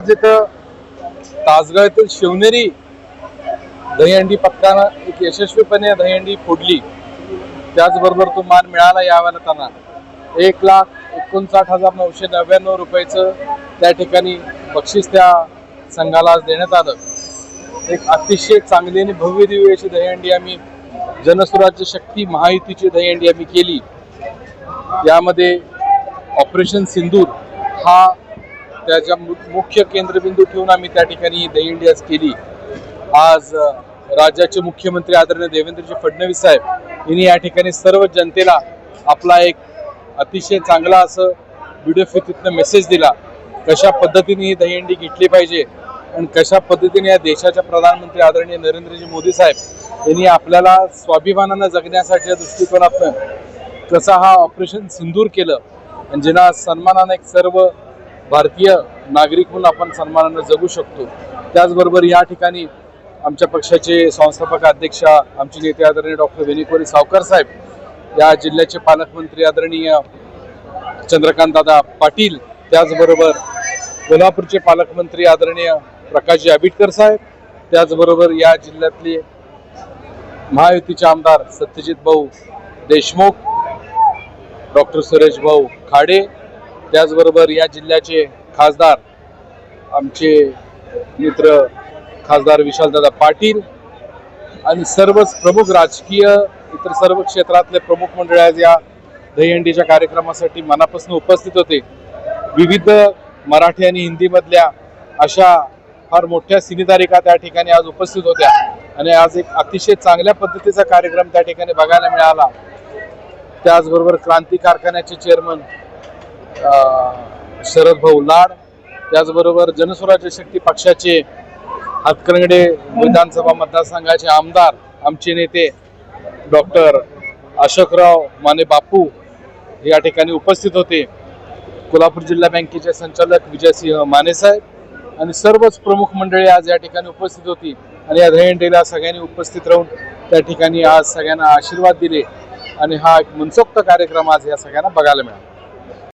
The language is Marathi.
जिथं तासगाव येथील शिवनेरी दहीहंडी पथकानं एक यशस्वीपणे दहीहंडी फोडली. त्याचबरोबर तो मान मिळाला यावेळेला त्यांना एक लाख एकोणसाठ हजार नऊशे नव्याण्णव रुपयाचं त्या ठिकाणी बक्षीस त्या संघाला आज देण्यात आलं. एक अतिशय चांगली आणि भव्य दिव्य अशी दहीहंडी आम्ही जनसुराज्य शक्ती महायुतीची दहीहंडी आम्ही केली. यामध्ये ऑपरेशन सिंदूर हा त्याच्या मु- मुख्य केंद्रबिंदू ठेवून आम्ही त्या ठिकाणी दहीहंडी आज केली. आज राज्याचे मुख्यमंत्री आदरणीय देवेंद्रजी फडणवीस साहेब यांनी या ठिकाणी सर्व जनतेला आपला एक अतिशय चांगला असं व्हिडिओ फितीतनं मेसेज दिला कशा पद्धतीने ही दहीहंडी घेतली पाहिजे आणि कशा पद्धतीने या देशाच्या प्रधानमंत्री आदरणीय नरेंद्रजी मोदी साहेब यांनी आपल्याला स्वाभिमानानं जगण्यासाठी या दृष्टिकोनातनं कसा हा ऑपरेशन सिंदूर केलं आणि ज्यांना सन्मानाने एक सर्व भारतीय नागरिक म्हणून आपण सन्मानानं जगू शकतो. त्याचबरोबर या ठिकाणी आमच्या पक्षाचे संस्थापक अध्यक्ष आमचे नेते आदरणीय डॉक्टर वेणीकोरी सावकर साहेब या जिल्ह्याचे पालकमंत्री आदरणीय चंद्रकांत दादा पाटील त्याचबरोबर कोल्हापूरचे पालकमंत्री आदरणीय प्रकाशजी आबिटकर साहेब त्याचबरोबर या जिल्ह्यातले महायुतीचे आमदार सत्यजित भाऊ देशमुख डॉक्टर सुरेश भाऊ खाडे त्याचबरोबर या जिल्ह्याचे खासदार आमचे मित्र खासदार विशालदादा पाटील आणि सर्वच प्रमुख राजकीय इतर सर्व क्षेत्रातले प्रमुख मंडळ आज या दहीहंडीच्या कार्यक्रमासाठी मनापासून उपस्थित होते. विविध मराठी आणि हिंदीमधल्या अशा फार मोठ्या सिनेतारिका त्या ठिकाणी आज उपस्थित होत्या आणि आज एक अतिशय चांगल्या पद्धतीचा कार्यक्रम त्या ठिकाणी बघायला मिळाला. त्याचबरोबर क्रांती कारखान्याचे चेअरमन शरद भाऊ लाड त्याचबरोबर जनस्वराज्य शक्ती पक्षाचे हातकणंगडे विधानसभा मतदारसंघाचे आमदार आमचे नेते डॉक्टर अशोकराव माने बापू या ठिकाणी उपस्थित होते. कोल्हापूर जिल्हा बँकेचे संचालक विजयसिंह मानेसाहेब आणि सर्वच प्रमुख मंडळी आज या ठिकाणी उपस्थित होती आणि या दहीहंडीला सगळ्यांनी उपस्थित राहून त्या ठिकाणी आज सगळ्यांना आशीर्वाद दिले आणि हा एक मनसोक्त कार्यक्रम आज या सगळ्यांना बघायला मिळाला.